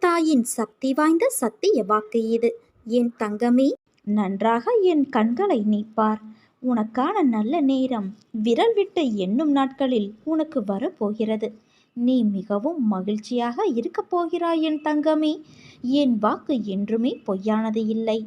தாயின் சக்தி வாய்ந்த சத்திய வாக்கு இது. என் தங்கமே நன்றாக என் கண்களை நீப்பார். உனக்கான நல்ல நேரம் விரல் விட்டு எண்ணும் நாட்களில் உனக்கு வரப்போகிறது. நீ மிகவும் மகிழ்ச்சியாக இருக்கப் போகிறாய் என் தங்கமே. என் வாக்கு என்றுமே பொய்யானது இல்லை.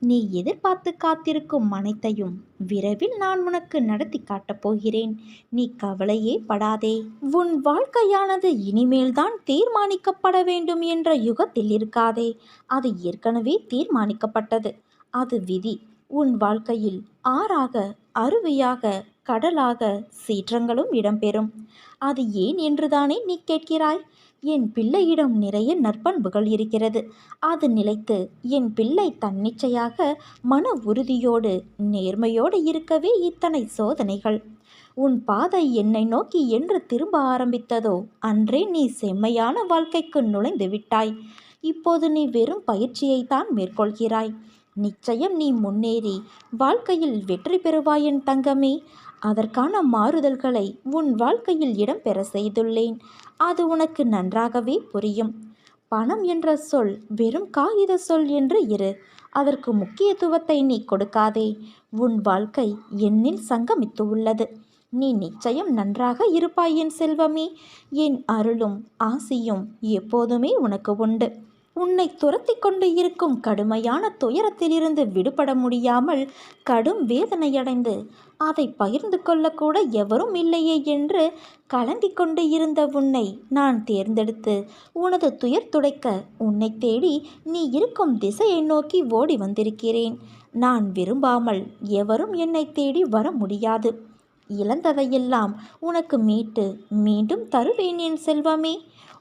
நீ எதிர்பார்த்து காத்திருக்கும் அனைத்தையும் விரைவில் நான் உனக்கு நடத்தி காட்டப் போகிறேன். நீ கவலையே படாதே. உன் வாழ்க்கையானது இனிமேல்தான் தீர்மானிக்கப்பட வேண்டும் என்ற யுகத்தில் இருக்காதே. அது ஏற்கனவே தீர்மானிக்கப்பட்டது. அது விதி. உன் வாழ்க்கையில் ஆறாக அருவியாக கடலாக சீற்றங்களும் இடம்பெறும். அது ஏன் என்றுதானே நீ கேட்கிறாய்? என் பிள்ளையிடம் நிறைய நற்பண்புகள் இருக்கிறது. அது நிலைத்து என் பிள்ளை தன்னிச்சையாக மன உறுதியோடு நேர்மையோடு இருக்கவே இத்தனை சோதனைகள். உன் பாதை என்னை நோக்கி என்று திரும்ப ஆரம்பித்ததோ அன்றே நீ செம்மையான வாழ்க்கைக்கு நுழைந்து விட்டாய். இப்போது நீ வெறும் பயிற்சியைத்தான் மேற்கொள்கிறாய். நிச்சயம் நீ முன்னேறி வாழ்க்கையில் வெற்றி பெறுவாயின் தங்கமே. அதற்கான மாறுதல்களை உன் வாழ்க்கையில் இடம்பெற செய்துள்ளேன். அது உனக்கு நன்றாகவே புரியும். பணம் என்ற சொல் வெறும் காகித சொல் என்று இரு. அதற்கு முக்கியத்துவத்தை நீ கொடுக்காதே. உன் வாழ்க்கை என்னில் சங்கமித்து உள்ளது. நீ நிச்சயம் நன்றாக இருப்பாய் என் செல்வமே. என் அருளும் ஆசியும் எப்போதுமே உனக்கு உண்டு. உன்னை துரத்தி கொண்டு இருக்கும் கடுமையான துயரத்திலிருந்து விடுபட முடியாமல் கடும் வேதனையடைந்து அதை பகிர்ந்து கொள்ளக்கூட எவரும் இல்லையே என்று கலங்கிக் கொண்டு இருந்த உன்னை நான் தேர்ந்தெடுத்து உனது துயர் துடைக்க உன்னை தேடி நீ இருக்கும் திசையை நோக்கி ஓடி வந்திருக்கிறேன். நான் விரும்பாமல் எவரும் என்னை தேடி வர முடியாது. இழந்ததையெல்லாம் உனக்கு மீட்டு மீண்டும் தருவேன் என் செல்வமே.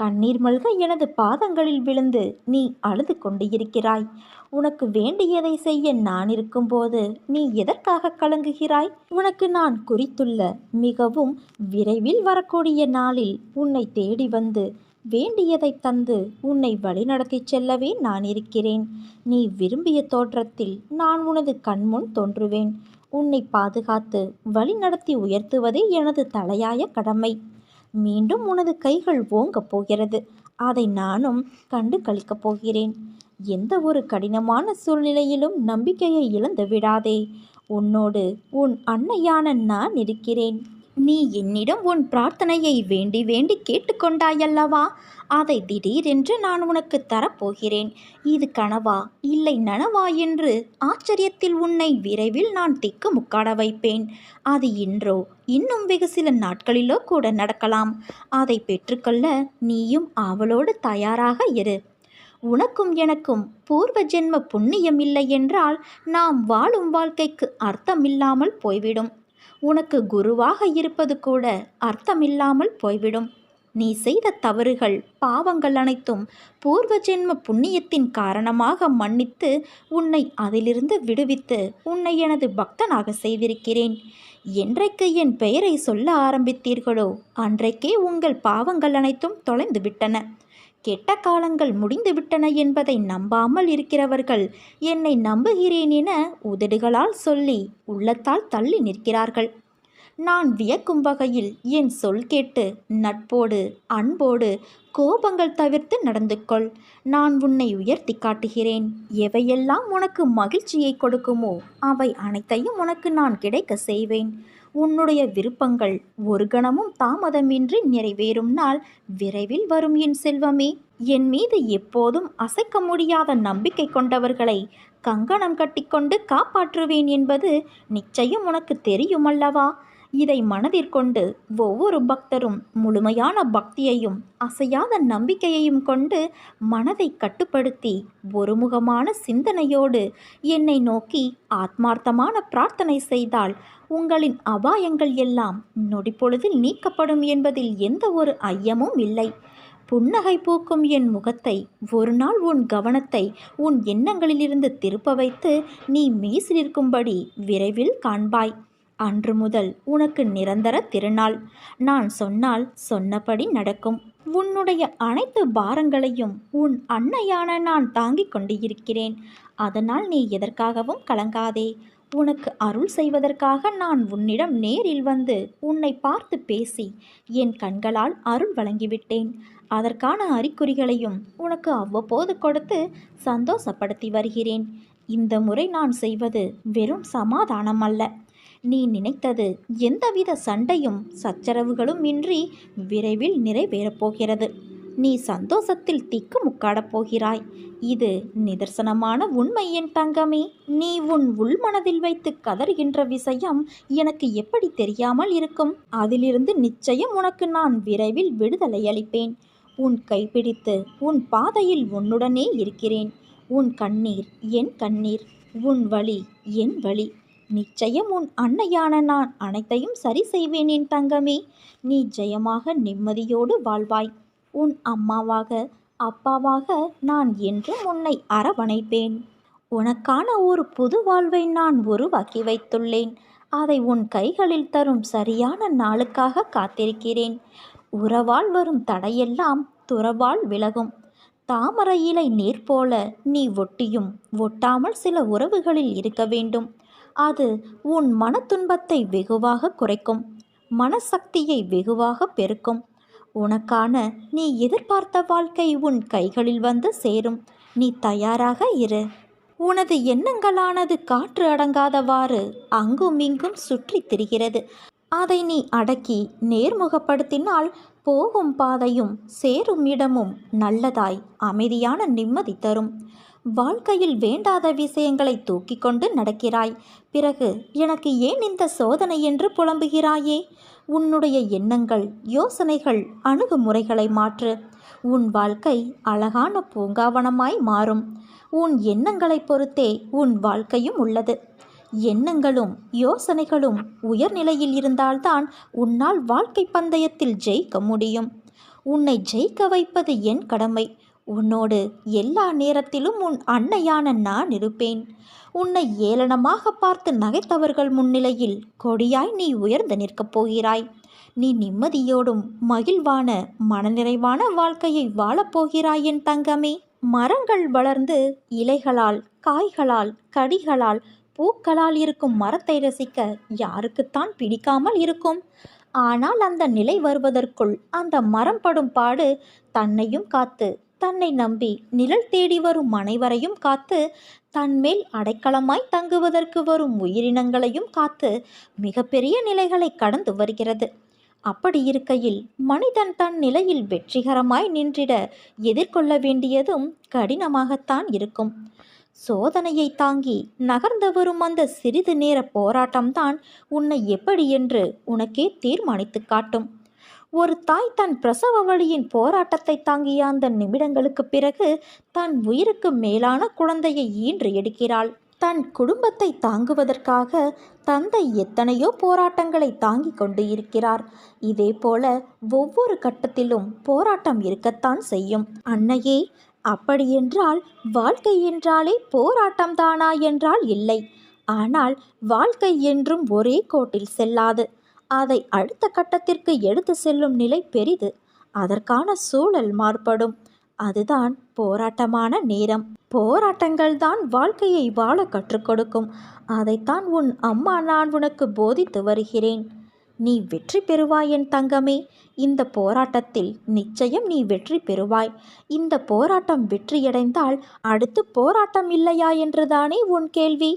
கண்ணீர் மல்க எனது பாதங்களில் விழுந்து நீ அழுது கொண்டு இருக்கிறாய் உனக்கு வேண்டியதை செய்ய நான் இருக்கும்போது நீ எதற்காக கலங்குகிறாய்? உனக்கு நான் குறித்துள்ள மிகவும் விரைவில் வரக்கூடிய நாளில் உன்னை தேடி வந்து வேண்டியதை தந்து உன்னை வழிநடத்திச் செல்லவே நான் இருக்கிறேன். நீ விரும்பிய தோற்றத்தில் நான் உனது கண்முன் தோன்றுவேன். உன்னை பாதுகாத்து வழிநடத்தி உயர்த்துவதே எனது தலையாய கடமை. மீண்டும் உனது கைகள் ஓங்கப் போகிறது. அதை நானும் கண்டு கழிக்கப் போகிறேன். எந்த ஒரு கடினமான சூழ்நிலையிலும் நம்பிக்கையை இழந்து விடாதே. உன்னோடு உன் அன்னையான நான் இருக்கிறேன். நீ என்னிடம் உன் பிரார்த்தனையை வேண்டி வேண்டி கேட்டுக்கொண்டாயல்லவா? அதை திடீரென்று நான் உனக்கு தரப்போகிறேன். இது கனவா? இல்லை நனவா என்று ஆச்சரியத்தில் உன்னை விரைவில் நான் திக்கு முக்காட வைப்பேன். அது இன்றோ? இன்னும் வெகு சில நாட்களிலோ கூட நடக்கலாம். அதை பெற்றுக்கொள்ள நீயும் ஆவலோடு தயாராக இரு. உனக்கும் எனக்கும் பூர்வ ஜென்ம புண்ணியம் இல்லை என்றால் நாம் வாழும் வாழ்க்கைக்கு அர்த்தமில்லாமல் போய்விடும். உனக்கு குருவாக இருப்பது கூட அர்த்தமில்லாமல் போய்விடும். நீ செய்த தவறுகள் பாவங்கள் அனைத்தும் பூர்வ ஜென்ம புண்ணியத்தின் காரணமாக மன்னித்து உன்னை அதிலிருந்து விடுவித்து உன்னை எனது பக்தனாக செய்திருக்கிறேன். என்றைக்கு என் பெயரை சொல்ல ஆரம்பித்தீர்களோ அன்றைக்கே உங்கள் பாவங்கள் அனைத்தும் தொலைந்து விட்டன கெட்ட காலங்கள் முடிந்துவிட்டன என்பதை நம்பாமல் இருக்கிறவர்கள் என்னை நம்புகிறேன் என உதடுகளால் சொல்லி உள்ளத்தால் தள்ளி நிற்கிறார்கள். நான் வியக்கும் வகையில் என் சொல் கேட்டு நட்போடு அன்போடு கோபங்கள் தவிர்த்து நடந்து கொள். நான் உன்னை உயர்த்தி காட்டுகிறேன். எவையெல்லாம் உனக்கு மகிழ்ச்சியை கொடுக்குமோ அவை அனைத்தையும் உனக்கு நான் கிடைக்க செய்வேன். உன்னுடைய விருப்பங்கள் ஒரு கணமும் தாமதமின்றி நிறைவேறும் நாள் விரைவில் வரும் என் செல்வமே. என் மீது எப்போதும் அசைக்க முடியாத நம்பிக்கை கொண்டவர்களை கங்கணம் கட்டிக்கொண்டு காப்பாற்றுவேன் என்பது நிச்சயம் உனக்கு தெரியுமல்லவா? இதை மனதிற்கொண்டு ஒவ்வொரு பக்தரும் முழுமையான பக்தியையும் அசையாத நம்பிக்கையையும் கொண்டு மனதை கட்டுப்படுத்தி ஒருமுகமான சிந்தனையோடு என்னை நோக்கி ஆத்மார்த்தமான பிரார்த்தனை செய்தால் உங்களின் அபாயங்கள் எல்லாம் நொடிப்பொழுதில் நீக்கப்படும் என்பதில் எந்த ஒரு ஐயமும் இல்லை. புன்னகை பூக்கும் என் முகத்தை ஒரு நாள் உன் கவனத்தை உன் எண்ணங்களிலிருந்து திருப்ப வைத்து நீ மெய்சிலிருக்கும்படி விரைவில் காண்பாய். அன்று முதல் உனக்கு நிரந்தர திருநாள். நான் சொன்னால் சொன்னபடி நடக்கும். உன்னுடைய அனைத்து பாரங்களையும் உன் அன்னையான நான் தாங்கிக் கொண்டு இருக்கிறேன் அதனால் நீ எதற்காகவும் கலங்காதே. உனக்கு அருள் செய்வதற்காக நான் உன்னிடம் நேரில் வந்து உன்னை பார்த்து பேசி என் கண்களால் அருள் வழங்கிவிட்டேன். அதற்கான அறிகுறிகளையும் உனக்கு அவ்வப்போது கொடுத்து சந்தோஷப்படுத்தி வருகிறேன். இந்த முறை நான் செய்வது வெறும் சமாதானம் அல்ல நீ நினைத்தது எந்தவித சண்டையும் சச்சரவுகளும் இன்றி விரைவில் நிறைவேறப்போகிறது நீ சந்தோஷத்தில் திக்கு முக்காடப் போகிறாய். இது நிதர்சனமான உண்மை என் தங்கமே. நீ உன் உள்மனதில் வைத்து கதறுகின்ற விஷயம் எனக்கு எப்படி தெரியாமல் இருக்கும்? அதிலிருந்து நிச்சயம் உனக்கு நான் விரைவில் விடுதலை அளிப்பேன். உன் கைப்பிடித்து உன் பாதையில் உன்னுடனே இருக்கிறேன். உன் கண்ணீர் என் கண்ணீர். உன் வழி என் வழி. நிச்சயம் உன் அன்னையான நான் அனைத்தையும் சரி செய்வேன் என் தங்கமே. நீ ஜெயமாக நிம்மதியோடு வாழ்வாய். உன் அம்மாவாக அப்பாவாக நான் என்றும் உன்னை அரவணைப்பேன். உனக்கான ஒரு புது வாழ்வை நான் உருவாக்கி வைத்துள்ளேன். அதை உன் கைகளில் தரும் சரியான நாளுக்காக காத்திருக்கிறேன். உறவால் வரும் தடையெல்லாம் துறவால் விலகும். தாமரை இலை நீர் போல நீ ஒட்டியும் ஒட்டாமல் சில உறவுகளில் இருக்க வேண்டும். அது உன் மனத்துன்பத்தை வெகுவாக குறைக்கும் மனசக்தியை வெகுவாக பெருக்கும். உனக்கான நீ எதிர்பார்த்த வாழ்க்கை உன் கைகளில் வந்து சேரும். நீ தயாராக இரு. உனது எண்ணங்களானது காற்று அடங்காதவாறு அங்கும் இங்கும் சுற்றித் திரிகிறது. அதை நீ அடக்கி நேர்முகப்படுத்தினால் போகும் பாதையும் சேரும் இடமும் நல்லதாய் அமைதியான நிம்மதி தரும். வாழ்க்கையில் வேண்டாத விஷயங்களை தூக்கி கொண்டு நடக்கிறாய். பிறகு எனக்கு ஏன் இந்த சோதனை என்று புலம்புகிறாயே? உன்னுடைய எண்ணங்கள் யோசனைகள் அணுகுமுறைகளை மாற்று. உன் வாழ்க்கை அழகான பூங்காவனமாய் மாறும். உன் எண்ணங்களைப் பொறுத்தே உன் வாழ்க்கையும் உள்ளது. எண்ணங்களும் யோசனைகளும் உயர்நிலையில் இருந்தால்தான் உன்னால் வாழ்க்கை பந்தயத்தில் ஜெயிக்க முடியும். உன்னை ஜெயிக்க வைப்பது என் கடமை. உன்னோடு எல்லா நேரத்திலும் உன் அன்னையான நான் இருப்பேன். உன்னை ஏளனமாக பார்த்து நகைத்தவர்கள் முன்னிலையில் கொடியாய் நீ உயர்ந்து நிற்கப் போகிறாய். நீ நிம்மதியோடும் மகிழ்வான மனநிறைவான வாழ்க்கையை வாழப்போகிறாய் என் தங்கமே. மரங்கள் வளர்ந்து இலைகளால் காய்களால் கடிகளால் பூக்களால் இருக்கும் மரத்தை ரசிக்க யாருக்குத்தான் பிடிக்காமல் இருக்கும். ஆனால் அந்த நிலை வருவதற்குள் அந்த மரம் படும் பாடு தன்னையும் காத்து தன்னை நம்பி நிழல் தேடி வரும் அனைவரையும் காத்து தன்மேல் அடைக்கலமாய் தங்குவதற்கு வரும் உயிரினங்களையும் காத்து மிகப்பெரிய நிலைகளை கடந்து வருகிறது. அப்படி இருக்கையில் மனிதன் தன் நிலையில் வெற்றிகரமாய் நின்றிட எதிர்கொள்ள வேண்டியதும் கடினமாகத்தான் இருக்கும். சோதனையை தாங்கி நகர்ந்து வரும் அந்த சிறிது நேர போராட்டம்தான் உன்னை எப்படி என்று உனக்கே தீர்மானித்து காட்டும். ஒரு தாய் தன் பிரசவ வழியின் போராட்டத்தை தாங்கிய அந்த நிமிடங்களுக்கு பிறகு தன் உயிருக்கு மேலான குழந்தையை ஈன்று எடுக்கிறாள். தன் குடும்பத்தை தாங்குவதற்காக தந்தை எத்தனையோ போராட்டங்களை தாங்கிக் கொண்டு இருக்கிறார். இதேபோல ஒவ்வொரு கட்டத்திலும் போராட்டம் இருக்கத்தான் செய்யும். அன்னையே அப்படியென்றால் வாழ்க்கை என்றாலே போராட்டம் தானா என்றால் இல்லை. ஆனால் வாழ்க்கை என்றும் ஒரே கோட்டில் செல்லாது. அதை அடுத்த கட்டத்திற்கு எடுத்து செல்லும் நிலை பெரிது. அதற்கான சூழல் மாறுபடும். அதுதான் போராட்டமான நேரம். போராட்டங்கள் தான் வாழ்க்கையை வாழ கற்றுக் கொடுக்கும். அதைத்தான் உன் அம்மா நான் உனக்கு போதித்து வருகிறேன். நீ வெற்றி பெறுவாய் என் தங்கமே. இந்த போராட்டத்தில் நிச்சயம் நீ வெற்றி பெறுவாய். இந்த போராட்டம் வெற்றியடைந்தால் அடுத்து போராட்டம் இல்லையா என்றுதானே உன் கேள்வி.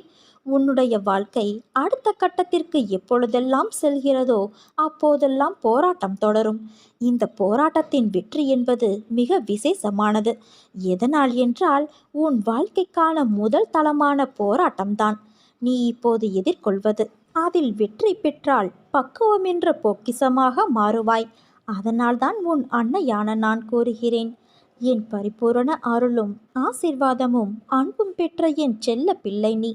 உன்னுடைய வாழ்க்கை அடுத்த கட்டத்திற்கு எப்பொழுதெல்லாம் செல்கிறதோ அப்போதெல்லாம் போராட்டம் தொடரும். இந்த போராட்டத்தின் வெற்றி என்பது மிக விசேஷமானது. எதனால் என்றால் உன் வாழ்க்கைக்கான முதல் தளமான போராட்டம்தான். நீ இப்போது எதிர்கொள்வது அதில் வெற்றி பெற்றால் பக்குவம் என்ற பொக்கிசமாக மாறுவாய். அதனால்தான் உன் அன்னையான நான் கூறுகிறேன். என் பரிபூரண அருளும் ஆசிர்வாதமும் அன்பும் பெற்ற என் செல்ல பிள்ளை நீ.